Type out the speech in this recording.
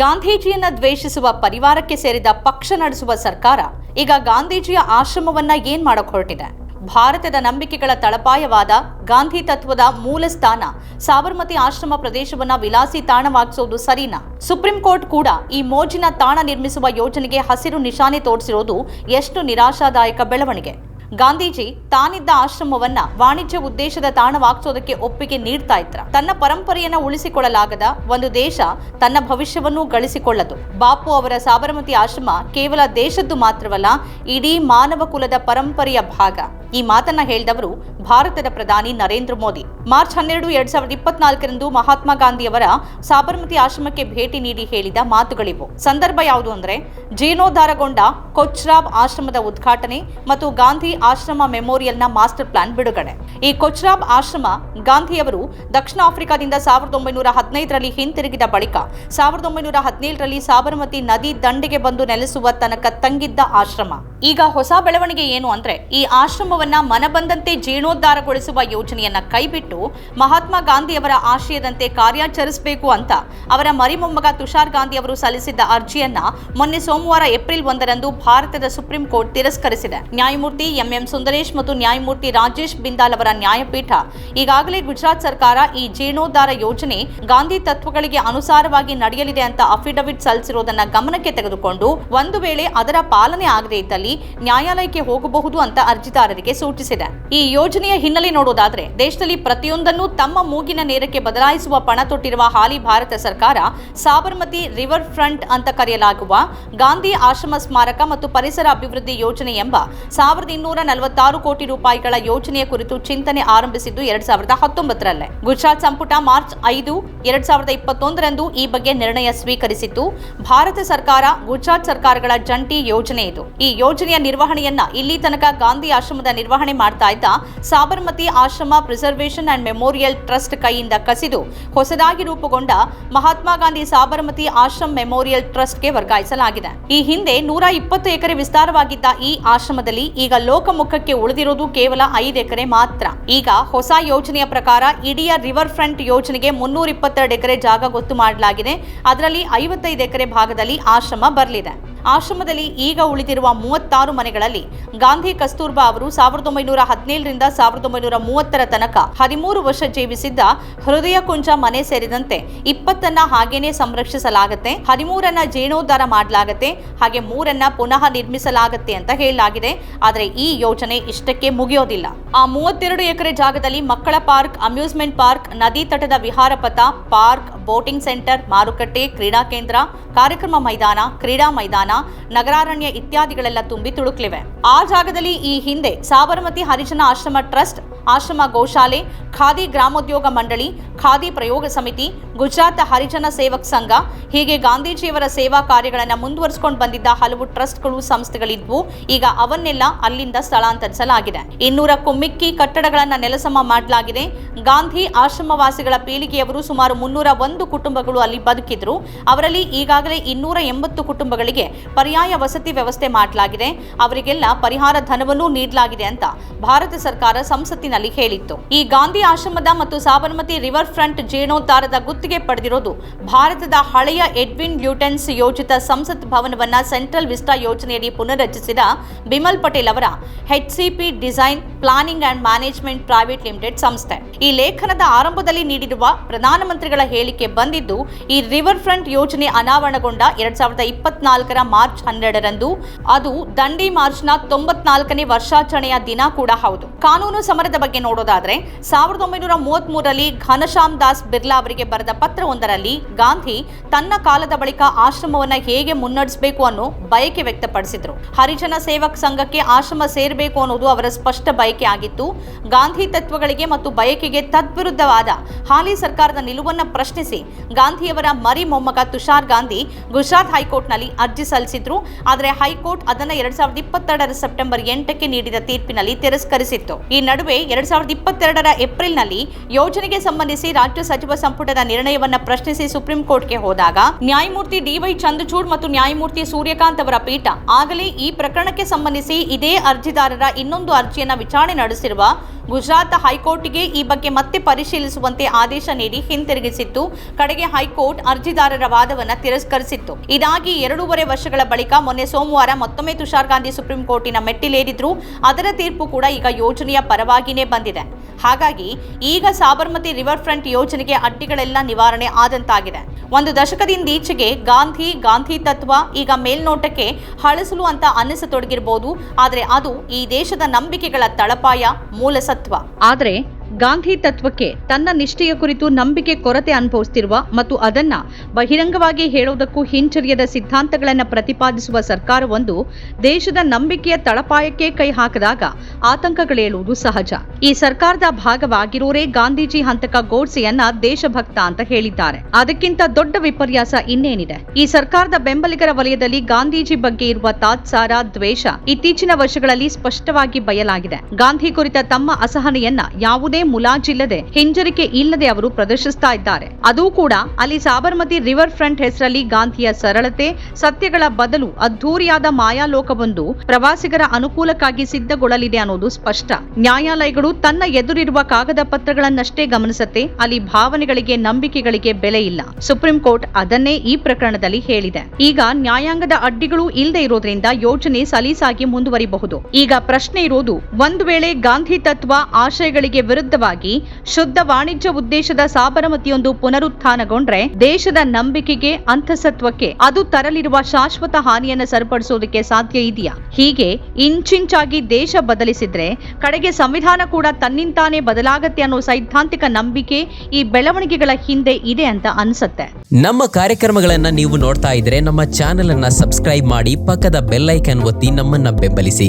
ಗಾಂಧೀಜಿಯನ್ನ ದ್ವೇಷಿಸುವ ಪರಿವಾರಕ್ಕೆ ಸೇರಿದ ಪಕ್ಷ ನಡೆಸುವ ಸರ್ಕಾರ ಈಗ ಗಾಂಧೀಜಿಯ ಆಶ್ರಮವನ್ನ ಏನ್ ಮಾಡಕ್ ಹೊರಟಿದೆ? ಭಾರತದ ನಂಬಿಕೆಗಳ ತಳಪಾಯವಾದ ಗಾಂಧಿ ತತ್ವದ ಮೂಲ ಸ್ಥಾನ ಸಾಬರ್ಮತಿ ಆಶ್ರಮ ಪ್ರದೇಶವನ್ನ ವಿಲಾಸಿ ತಾಣವಾಗಿಸೋದು ಸರಿನಾ? ಸುಪ್ರೀಂ ಕೋರ್ಟ್ ಕೂಡ ಈ ಮೋಜಿನ ತಾಣ ನಿರ್ಮಿಸುವ ಯೋಜನೆಗೆ ಹಸಿರು ನಿಶಾನೆ ತೋರಿಸಿರೋದು ಎಷ್ಟು ನಿರಾಶಾದಾಯಕ ಬೆಳವಣಿಗೆ? ಗಾಂಧೀಜಿ ತಾನಿದ್ದ ಆಶ್ರಮವನ್ನ ವಾಣಿಜ್ಯ ಉದ್ದೇಶದ ತಾಣವಾಗಿಸೋದಕ್ಕೆ ಒಪ್ಪಿಗೆ ನೀಡ್ತಾ ಇದ್ರ. ತನ್ನ ಪರಂಪರೆಯನ್ನ ಉಳಿಸಿಕೊಳ್ಳಲಾಗದ ಒಂದು ದೇಶ ತನ್ನ ಭವಿಷ್ಯವನ್ನೂ ಗಳಿಸಿಕೊಳ್ಳದು. ಬಾಪು ಅವರ ಸಾಬರಮತಿ ಆಶ್ರಮ ಕೇವಲ ದೇಶದ್ದು ಮಾತ್ರವಲ್ಲ, ಇಡೀ ಮಾನವ ಕುಲದ ಪರಂಪರೆಯ ಭಾಗ. ಈ ಮಾತನ್ನ ಹೇಳಿದವರು ಭಾರತದ ಪ್ರಧಾನಿ ನರೇಂದ್ರ ಮೋದಿ. ಮಾರ್ಚ್ ಹನ್ನೆರಡು, ಎರಡ್ ಸಾವಿರದ ಇಪ್ಪತ್ನಾಲ್ಕರಂದು ಮಹಾತ್ಮ ಗಾಂಧಿಯವರ ಸಾಬರಮತಿ ಆಶ್ರಮಕ್ಕೆ ಭೇಟಿ ನೀಡಿ ಹೇಳಿದ ಮಾತುಗಳಿವು. ಸಂದರ್ಭ ಯಾವುದು ಅಂದ್ರೆ ಜೀರ್ಣೋದ್ಧಾರಗೊಂಡ ಕೊಚ್ರಾಬ್ ಆಶ್ರಮದ ಉದ್ಘಾಟನೆ ಮತ್ತು ಗಾಂಧಿ ಆಶ್ರಮ ಮೆಮೋರಿಯಲ್ನ ಮಾಸ್ಟರ್ ಪ್ಲಾನ್ ಬಿಡುಗಡೆ. ಈ ಕೊಚ್ರಾಬ್ ಆಶ್ರಮ ಗಾಂಧಿಯವರು ದಕ್ಷಿಣ ಆಫ್ರಿಕಾದಿಂದ ಸಾವಿರದ ಒಂಬೈನೂರ ಹದಿನೈದರಲ್ಲಿ ಹಿಂತಿರುಗಿದ ಬಳಿಕ ಸಾವಿರದ ಒಂಬೈನೂರ ಹದಿನೇಳರಲ್ಲಿ ಸಾಬರಮತಿ ನದಿ ದಂಡೆಗೆ ಬಂದು ನೆಲೆಸುವ ತನಕ ತಂಗಿದ್ದ ಆಶ್ರಮ. ಈಗ ಹೊಸ ಬೆಳವಣಿಗೆ ಏನು ಅಂದ್ರೆ ಈ ಆಶ್ರಮವನ್ನ ಮನಬಂದಂತೆ ಜೀರ್ಣೋದ್ಧಾರಗೊಳಿಸುವ ಯೋಜನೆಯನ್ನ ಕೈಬಿಟ್ಟು ಮಹಾತ್ಮ ಗಾಂಧಿಯವರ ಆಶಯದಂತೆ ಕಾರ್ಯಾಚರಿಸಬೇಕು ಅಂತ ಅವರ ಮರಿಮೊಮ್ಮಗ ತುಷಾರ್ ಗಾಂಧಿ ಅವರು ಸಲ್ಲಿಸಿದ್ದ ಅರ್ಜಿಯನ್ನ ಮೊನ್ನೆ ಸೋಮವಾರ ಏಪ್ರಿಲ್ ಒಂದರಂದು ಭಾರತದ ಸುಪ್ರೀಂ ಕೋರ್ಟ್ ತಿರಸ್ಕರಿಸಿದೆ. ನ್ಯಾಯಮೂರ್ತಿ ಎಂಎಂ ಸುಂದರೇಶ್ ಮತ್ತು ನ್ಯಾಯಮೂರ್ತಿ ರಾಜೇಶ್ ಬಿಂದಾಲ್ ಅವರ ನ್ಯಾಯಪೀಠ. ಈಗಾಗಲೇ ಗುಜರಾತ್ ಸರ್ಕಾರ ಈ ಜೀರ್ಣೋದ್ಧಾರ ಯೋಜನೆ ಗಾಂಧಿ ತತ್ವಗಳಿಗೆ ಅನುಸಾರವಾಗಿ ನಡೆಯಲಿದೆ ಅಂತ ಅಫಿಡವಿಟ್ ಸಲ್ಲಿಸಿರುವುದನ್ನು ಗಮನಕ್ಕೆ ತೆಗೆದುಕೊಂಡು ಒಂದು ವೇಳೆ ಅದರ ಪಾಲನೆ ಆಗದೇ ಇದ್ದಲ್ಲಿ ನ್ಯಾಯಾಲಯಕ್ಕೆ ಹೋಗಬಹುದು ಅಂತ ಅರ್ಜಿದಾರರಿಗೆ ಸೂಚಿಸಿದೆ. ಈ ಯೋಜನೆಯ ಹಿನ್ನೆಲೆ ನೋಡೋದಾದ್ರೆ ದೇಶದಲ್ಲಿ ಪ್ರತಿಯೊಂದನ್ನು ತಮ್ಮ ಮೂಗಿನ ನೇರಕ್ಕೆ ಬದಲಾಯಿಸುವ ಪಣ ತೊಟ್ಟಿರುವ ಹಾಲಿ ಭಾರತ ಸರ್ಕಾರ ಸಾಬರ್ಮತಿ ರಿವರ್ ಫ್ರಂಟ್ ಅಂತ ಕರೆಯಲಾಗುವ ಗಾಂಧಿ ಆಶ್ರಮ ಸ್ಮಾರಕ ಮತ್ತು ಪರಿಸರ ಅಭಿವೃದ್ಧಿ ಯೋಜನೆ ಎಂಬ ಸಾವಿರದ ಇನ್ನೂರ ನಲವತ್ತಾರು ಕೋಟಿ ರೂಪಾಯಿಗಳ ಯೋಜನೆಯ ಕುರಿತು ಚಿಂತನೆ ಆರಂಭಿಸಿದ್ದು ಎರಡ್ ಸಾವಿರದ ಹತ್ತೊಂಬತ್ತರಲ್ಲೇ. ಗುಜರಾತ್ ಸಂಪುಟ ಮಾರ್ಚ್ ಐದು, ಎರಡ್ ಸಾವಿರದ ಇಪ್ಪತ್ತೊಂದರಂದು ಈ ಬಗ್ಗೆ ನಿರ್ಣಯ ಸ್ವೀಕರಿಸಿತ್ತು. ಭಾರತ ಸರ್ಕಾರ, ಗುಜರಾತ್ ಸರ್ಕಾರಗಳ ಜಂಟಿ ಯೋಜನೆ ಇದು. ಈ ಯೋಜನೆಯ ನಿರ್ವಹಣೆಯನ್ನ ಇಲ್ಲಿ ತನಕ ಗಾಂಧಿ ಆಶ್ರಮದ ನಿರ್ವಹಣೆ ಮಾಡ್ತಾ ಇದ್ದ ಸಾಬರ್ಮತಿ ಆಶ್ರಮ ಪ್ರಿಸರ್ವೇಷನ್ ಅಂಡ್ ಮೆಮೋರಿಯಲ್ ಟ್ರಸ್ಟ್ ಕೈಯಿಂದ ಕಸಿದು ಹೊಸದಾಗಿ ರೂಪುಗೊಂಡ ಮಹಾತ್ಮ ಗಾಂಧಿ ಸಾಬರ್ಮತಿ ಆಶ್ರಮ್ ಮೆಮೋರಿಯಲ್ ಟ್ರಸ್ಟ್ಗೆ ವರ್ಗಾಯಿಸಲಾಗಿದೆ. ಈ ಹಿಂದೆ ನೂರ ಇಪ್ಪತ್ತು ಎಕರೆ ವಿಸ್ತಾರವಾಗಿದ್ದ ಈ ಆಶ್ರಮದಲ್ಲಿ ಈಗ ಲೋಕಮುಖಕ್ಕೆ ಉಳಿದಿರೋದು ಕೇವಲ ಐದು ಎಕರೆ ಮಾತ್ರ. ಈಗ ಹೊಸ ಯೋಜನೆಯ ಪ್ರಕಾರ ಇಡೀ ರಿವರ್ ಫ್ರಂಟ್ ಯೋಜನೆಗೆ ಮುನ್ನೂರ ಎಕರೆ ಜಾಗ ಗೊತ್ತು ಮಾಡಲಾಗಿದೆ. ಅದರಲ್ಲಿ ಐವತ್ತೈದು ಎಕರೆ ಭಾಗದಲ್ಲಿ ಆಶ್ರಮ ಬರಲಿದೆ. ಆಶ್ರಮದಲ್ಲಿ ಈಗ ಉಳಿದಿರುವ ಮೂವತ್ತಾರು ಮನೆಗಳಲ್ಲಿ ಗಾಂಧಿ ಕಸ್ತೂರ್ಬಾ ಅವರು ಸಾವಿರದ ಒಂಬೈನೂರ ಹದಿನೇಳರಿಂದ ಸಾವಿರದ ಒಂಬೈನೂರ ಮೂವತ್ತರ ತನಕ ಹದಿಮೂರು ವರ್ಷ ಜೀವಿಸಿದ್ದ ಹೃದಯ ಕುಂಜ ಮನೆ ಸೇರಿದಂತೆ ಇಪ್ಪತ್ತನ್ನ ಹಾಗೇನೆ ಸಂರಕ್ಷಿಸಲಾಗುತ್ತೆ, ಹದಿಮೂರನ್ನ ಜೀರ್ಣೋದ್ಧಾರ ಮಾಡಲಾಗುತ್ತೆ, ಹಾಗೆ ಮೂರನ್ನ ಪುನಃ ನಿರ್ಮಿಸಲಾಗುತ್ತೆ ಅಂತ ಹೇಳಲಾಗಿದೆ. ಆದರೆ ಈ ಯೋಜನೆ ಇಷ್ಟಕ್ಕೆ ಮುಗಿಯೋದಿಲ್ಲ. ಆ ಮೂವತ್ತೆರಡು ಎಕರೆ ಜಾಗದಲ್ಲಿ ಮಕ್ಕಳ ಪಾರ್ಕ್, ಅಮ್ಯೂಸ್ಮೆಂಟ್ ಪಾರ್ಕ್, ನದಿ ತಟದ ವಿಹಾರ ಪಥ ಪಾರ್ಕ್, ಬೋಟಿಂಗ್ ಸೆಂಟರ್, ಮಾರುಕಟ್ಟೆ, ಕ್ರೀಡಾ ಕೇಂದ್ರ, ಕಾರ್ಯಕ್ರಮ ಮೈದಾನ, ಕ್ರೀಡಾ ಮೈದಾನ ನಗರಾರಣ್ಯ ಇತ್ಯಾದಿಗಳೆಲ್ಲ ತುಂಬಿ ತುಳುಕ್ಲಿವೆ. ಆ ಜಾಗದಲ್ಲಿ ಈ ಹಿಂದೆ ಸಾಬರಮತಿ ಹರಿಜನ ಆಶ್ರಮ ಟ್ರಸ್ಟ್ ಆಶ್ರಮ ಗೋಶಾಲೆ, ಖಾದಿ ಗ್ರಾಮೋದ್ಯೋಗ ಮಂಡಳಿ, ಖಾದಿ ಪ್ರಯೋಗ ಸಮಿತಿ, ಗುಜರಾತ್ ಹರಿಜನ ಸೇವಕ್ ಸಂಘ, ಹೀಗೆ ಗಾಂಧೀಜಿಯವರ ಸೇವಾ ಕಾರ್ಯಗಳನ್ನು ಮುಂದುವರಿಸಿಕೊಂಡು ಬಂದಿದ್ದ ಹಲವು ಟ್ರಸ್ಟ್ಗಳು, ಸಂಸ್ಥೆಗಳಿದ್ವು. ಈಗ ಅವನ್ನೆಲ್ಲ ಅಲ್ಲಿಂದ ಸ್ಥಳಾಂತರಿಸಲಾಗಿದೆ. ಇನ್ನೂರಕ್ಕೂ ಮಿಕ್ಕಿ ಕಟ್ಟಡಗಳನ್ನು ನೆಲಸಮ ಮಾಡಲಾಗಿದೆ. ಗಾಂಧಿ ಆಶ್ರಮವಾಸಿಗಳ ಪೀಳಿಗೆಯವರು ಸುಮಾರು ಮುನ್ನೂರ ಒಂದು ಕುಟುಂಬಗಳು ಅಲ್ಲಿ ಬದುಕಿದ್ರು. ಅವರಲ್ಲಿ ಈಗಾಗಲೇ ಇನ್ನೂರ ಎಂಬತ್ತು ಕುಟುಂಬಗಳಿಗೆ ಪರ್ಯಾಯ ವಸತಿ ವ್ಯವಸ್ಥೆ ಮಾಡಲಾಗಿದೆ. ಅವರಿಗೆಲ್ಲ ಪರಿಹಾರ ಧನವನ್ನೂ ನೀಡಲಾಗಿದೆ ಅಂತ ಭಾರತ ಸರ್ಕಾರ ಸಂಸತ್ತಿನಲ್ಲಿ ಹೇಳಿತ್ತು. ಈ ಗಾಂಧಿ ಆಶ್ರಮದ ಮತ್ತು ಸಾಬರಮತಿ ರಿವರ್ ಫ್ರಂಟ್ ಜೀರ್ಣೋದ್ಧಾರದ ಗುತ್ತಿಗೆ ಪಡೆದಿರೋದು ಭಾರತದ ಹಳೆಯ ಎಡ್ವಿನ್ ಲ್ಯೂಟೆನ್ಸ್ ಯೋಜಿತ ಸಂಸತ್ ಭವನವನ್ನ ಸೆಂಟ್ರಲ್ ವಿಸ್ಟಾ ಯೋಜನೆಯಡಿ ಪುನರ್ರಚಿಸಿದ ಬಿಮಲ್ ಪಟೇಲ್ ಅವರ HCP design planning and management private limited ಸಂಸ್ಥೆ. ಈ ಲೇಖನದ ಆರಂಭದಲ್ಲಿ ನೀಡಿರುವ ಪ್ರಧಾನಮಂತ್ರಿಗಳ ಹೇಳಿಕೆ ಬಂದಿದ್ದು, ಈ ರಿವರ್ ಫ್ರಂಟ್ ಯೋಜನೆ ಅನಾವರಣಗೊಂಡ ಎರಡ್ ಸಾವಿರದ ಇಪ್ಪತ್ನಾಲ್ಕರ ಮಾರ್ಚ್ ಹನ್ನೆರಡರಂದು ಅದು ದಂಡಿ ಮಾರ್ಚ್ನ ತೊಂಬತ್ನಾಲ್ಕನೇ ವರ್ಷಾಚರಣೆಯ ದಿನ ಕೂಡ ಹೌದು. ಕಾನೂನು ಸಮರದ ಬಗ್ಗೆ ನೋಡೋದಾದ್ರೆ, ಸಾವಿರದ ಒಂಬೈನೂರ ಮೂವತ್ತ್ ಮೂರರಲ್ಲಿ ಘನಶ್ಯಾಮ್ ದಾಸ್ ಬಿರ್ಲಾ ಅವರಿಗೆ ಬರೆದ ಪತ್ರವೊಂದರಲ್ಲಿ ಗಾಂಧಿ ತನ್ನ ಕಾಲದ ಬಳಿಕ ಆಶ್ರಮವನ್ನ ಹೇಗೆ ಮುನ್ನಡೆಸಬೇಕು ಅನ್ನೋ ಬಯಕೆ ವ್ಯಕ್ತಪಡಿಸಿದ್ರು. ಹರಿಜನ ಸೇವಕ್ ಸಂಘಕ್ಕೆ ಆಶ್ರಮ ಸೇರಬೇಕು ಅನ್ನೋದು ಅವರ ಸ್ಪಷ್ಟ ಬಯಕೆ ಆಗಿತ್ತು. ಗಾಂಧಿ ತತ್ವಗಳಿಗೆ ಮತ್ತು ಬಯಕೆಗೆ ತದ್ವಿರುದ್ಧವಾದ ಹಾಲಿ ಸರ್ಕಾರದ ನಿಲುವನ್ನ ಪ್ರಶ್ನಿಸಿ ಗಾಂಧಿಯವರ ಮರಿ ಮೊಮ್ಮಗ ತುಷಾರ್ ಗಾಂಧಿ ಗುಜರಾತ್ ಹೈಕೋರ್ಟ್ನಲ್ಲಿ ಅರ್ಜಿ ಸಲ್ಲಿಸಿದ್ರು. ಆದರೆ ಹೈಕೋರ್ಟ್ ಅದನ್ನ ಎರಡ್ ಸಾವಿರದ ಇಪ್ಪತ್ತೆರಡರ ಸೆಪ್ಟೆಂಬರ್ ಎಂಟಕ್ಕೆ ನೀಡಿದ ತೀರ್ಪಿನಲ್ಲಿ ತಿರಸ್ಕರಿಸಿತ್ತು. ಈ ನಡುವೆ ಎರಡ್ ಸಾವಿರದ ಇಪ್ಪತ್ತೆರಡರ ಏಪ್ರಿಲ್ನಲ್ಲಿ ಯೋಜನೆಗೆ ಸಂಬಂಧಿಸಿ ರಾಜ್ಯ ಸಚಿವ ಸಂಪುಟದ ನಿರ್ಣಯವನ್ನ ಪ್ರಶ್ನಿಸಿ ಸುಪ್ರೀಂ ಕೋರ್ಟ್ಗೆ ಹೋದಾಗ ನ್ಯಾಯಮೂರ್ತಿ ಡಿವೈ ಚಂದ್ರಚೂಡ್ ಮತ್ತು ನ್ಯಾಯಮೂರ್ತಿ ಸೂರ್ಯಕಾಂತ್ ಅವರ ಪೀಠ ಆಗಲೇ ಈ ಪ್ರಕರಣಕ್ಕೆ ಸಂಬಂಧಿಸಿ ಇದೇ ಅರ್ಜಿದಾರರ ಇನ್ನೊಂದು ಅರ್ಜಿಯನ್ನ ವಿಚಾರಣೆ ನಡೆಸಿರುವ ಗುಜರಾತ್ ಹೈಕೋರ್ಟ್ಗೆ ಈ ಬಗ್ಗೆ ಮತ್ತೆ ಪರಿಶೀಲಿಸುವಂತೆ ಆದೇಶ ನೀಡಿ ಹಿಂತಿರುಗಿಸಿತ್ತು. ಕಡೆಗೆ ಹೈಕೋರ್ಟ್ ಅರ್ಜಿದಾರರ ವಾದವನ್ನ ತಿರಸ್ಕರಿಸಿತ್ತು. ಇದಾಗಿ ಎರಡೂವರೆ ವರ್ಷಗಳ ಬಳಿಕ ಮೊನ್ನೆ ಸೋಮವಾರ ಮತ್ತೊಮ್ಮೆ ತುಷಾರ್ ಗಾಂಧಿ ಸುಪ್ರೀಂ ಕೋರ್ಟಿನ ಮೆಟ್ಟಿಲೇರಿದ್ರು. ಅದರ ತೀರ್ಪು ಕೂಡ ಈಗ ಯೋಜನೆಯ ಬಂದಿದೆ. ಹಾಗಾಗಿ ಈಗ ಸಾಬರ್ಮತಿ ರಿವರ್ ಫ್ರಂಟ್ ಯೋಜನೆಗೆ ಅಡ್ಡಿಗಳೆಲ್ಲ ನಿವಾರಣೆ ಆದಂತಾಗಿದೆ. ಒಂದು ದಶಕದಿಂದೀಚೆಗೆ ಗಾಂಧಿ ಗಾಂಧಿ ತತ್ವ, ಈಗ ಮೇಲ್ನೋಟಕ್ಕೆ ಹಳಸಲು ಅಂತ ಅನ್ನಿಸತೊಡಗಿರಬಹುದು ಆದರೆ ಅದು ಈ ದೇಶದ ನಂಬಿಕೆಗಳ ತಳಪಾಯ, ಮೂಲಸತ್ವ. ಆದರೆ ಗಾಂಧಿ ತತ್ವಕ್ಕೆ ತನ್ನ ನಿಷ್ಠೆಯ ಕುರಿತು ನಂಬಿಕೆ ಕೊರತೆ ಅನುಭವಿಸುತ್ತಿರುವ ಮತ್ತು ಅದನ್ನ ಬಹಿರಂಗವಾಗಿ ಹೇಳುವುದಕ್ಕೂ ಹಿಂಚರಿಯದ ಸಿದ್ಧಾಂತಗಳನ್ನು ಪ್ರತಿಪಾದಿಸುವ ಸರ್ಕಾರವೊಂದು ದೇಶದ ನಂಬಿಕೆಯ ತಳಪಾಯಕ್ಕೆ ಕೈ ಹಾಕಿದಾಗ ಆತಂಕಗಳೇಳುವುದು ಸಹಜ. ಈ ಸರ್ಕಾರದ ಭಾಗವಾಗಿರೋರೇ ಗಾಂಧೀಜಿ ಹಂತಕ ಗೋಡ್ಸೆಯನ್ನ ದೇಶಭಕ್ತ ಅಂತ ಹೇಳಿದ್ದಾರೆ. ಅದಕ್ಕಿಂತ ದೊಡ್ಡ ವಿಪರ್ಯಾಸ ಇನ್ನೇನಿದೆ. ಈ ಸರ್ಕಾರದ ಬೆಂಬಲಿಗರ ವಲಯದಲ್ಲಿ ಗಾಂಧೀಜಿ ಬಗ್ಗೆ ಇರುವ ತಾತ್ಸಾರ, ದ್ವೇಷ ಇತ್ತೀಚಿನ ವರ್ಷಗಳಲ್ಲಿ ಸ್ಪಷ್ಟವಾಗಿ ಬಯಲಾಗಿದೆ. ಗಾಂಧಿ ಕುರಿತ ತಮ್ಮ ಅಸಹನೆಯನ್ನ ಯಾವುದೇ ಮುಲಾಜಿಲ್ಲದೆ ಹಿಂಜರಿಕೆ ಇಲ್ಲದೆ ಅವರು ಪ್ರದರ್ಶಿಸ್ತಾ ಇದ್ದಾರೆ. ಅದೂ ಕೂಡ ಅಲ್ಲಿ ಸಾಬರ್ಮತಿ ರಿವರ್ ಫ್ರಂಟ್ ಹೆಸರಲ್ಲಿ ಗಾಂಧಿಯ ಸರಳತೆ, ಸತ್ಯಗಳ ಬದಲು ಅದ್ಧೂರಿಯಾದ ಮಾಯಾಲೋಕವೊಂದು ಪ್ರವಾಸಿಗರ ಅನುಕೂಲಕ್ಕಾಗಿ ಸಿದ್ಧಗೊಳ್ಳಲಿದೆ ಅನ್ನೋದು ಸ್ಪಷ್ಟ. ನ್ಯಾಯಾಲಯಗಳು ತನ್ನ ಎದುರಿರುವ ಕಾಗದ ಪತ್ರಗಳನ್ನಷ್ಟೇ ಗಮನಿಸುತ್ತೆ, ಅಲ್ಲಿ ಭಾವನೆಗಳಿಗೆ, ನಂಬಿಕೆಗಳಿಗೆ ಬೆಲೆ ಇಲ್ಲ. ಸುಪ್ರೀಂ ಕೋರ್ಟ್ ಅದನ್ನೇ ಈ ಪ್ರಕರಣದಲ್ಲಿ ಹೇಳಿದೆ. ಈಗ ನ್ಯಾಯಾಂಗದ ಅಡ್ಡಿಗಳು ಇಲ್ಲದೆ ಇರೋದ್ರಿಂದ ಯೋಜನೆ ಸಲೀಸಾಗಿ ಮುಂದುವರಿಬಹುದು. ಈಗ ಪ್ರಶ್ನೆ ಇರೋದು, ಒಂದು ವೇಳೆ ಗಾಂಧಿ ತತ್ವ ಆಶಯಗಳಿಗೆ ವಿರುದ್ಧವಾಗಿ ಶುದ್ಧ ವಾಣಿಜ್ಯ ಉದ್ದೇಶದ ಸಾಬರಮತಿಯೊಂದು ಪುನರುತ್ಥಾನಗೊಂಡ್ರೆ ದೇಶದ ನಂಬಿಕೆಗೆ, ಅಂತಸತ್ವಕ್ಕೆ, ಅದು ತರಲಿರುವ ಶಾಶ್ವತ ಹಾನಿಯನ್ನು ಸರಿಪಡಿಸೋದಕ್ಕೆ ಸಾಧ್ಯ ಇದೆಯಾ? ಹೀಗೆ ಇಂಚಿಂಚಾಗಿ ದೇಶ ಬದಲಿಸಿದ್ರೆ ಕಡೆಗೆ ಸಂವಿಧಾನ ಕೂಡ ತನ್ನಿಂತಾನೇ ಬದಲಾಗತ್ತೆ ಅನ್ನೋ ಸೈದ್ಧಾಂತಿಕ ನಂಬಿಕೆ ಈ ಬೆಳವಣಿಗೆಗಳ ಹಿಂದೆ ಇದೆ ಅಂತ ಅನ್ಸತ್ತೆ. ನಮ್ಮ ಕಾರ್ಯಕ್ರಮಗಳನ್ನ ನೀವು ನೋಡ್ತಾ ಇದ್ರೆ ನಮ್ಮ ಚಾನೆಲ್ ಅನ್ನ ಸಬ್ಸ್ಕ್ರೈಬ್ ಮಾಡಿ ಪಕ್ಕದ ಬೆಲ್ಲೈಕನ್ ಒತ್ತಿ ನಮ್ಮನ್ನ ಬೆಂಬಲಿಸಿ.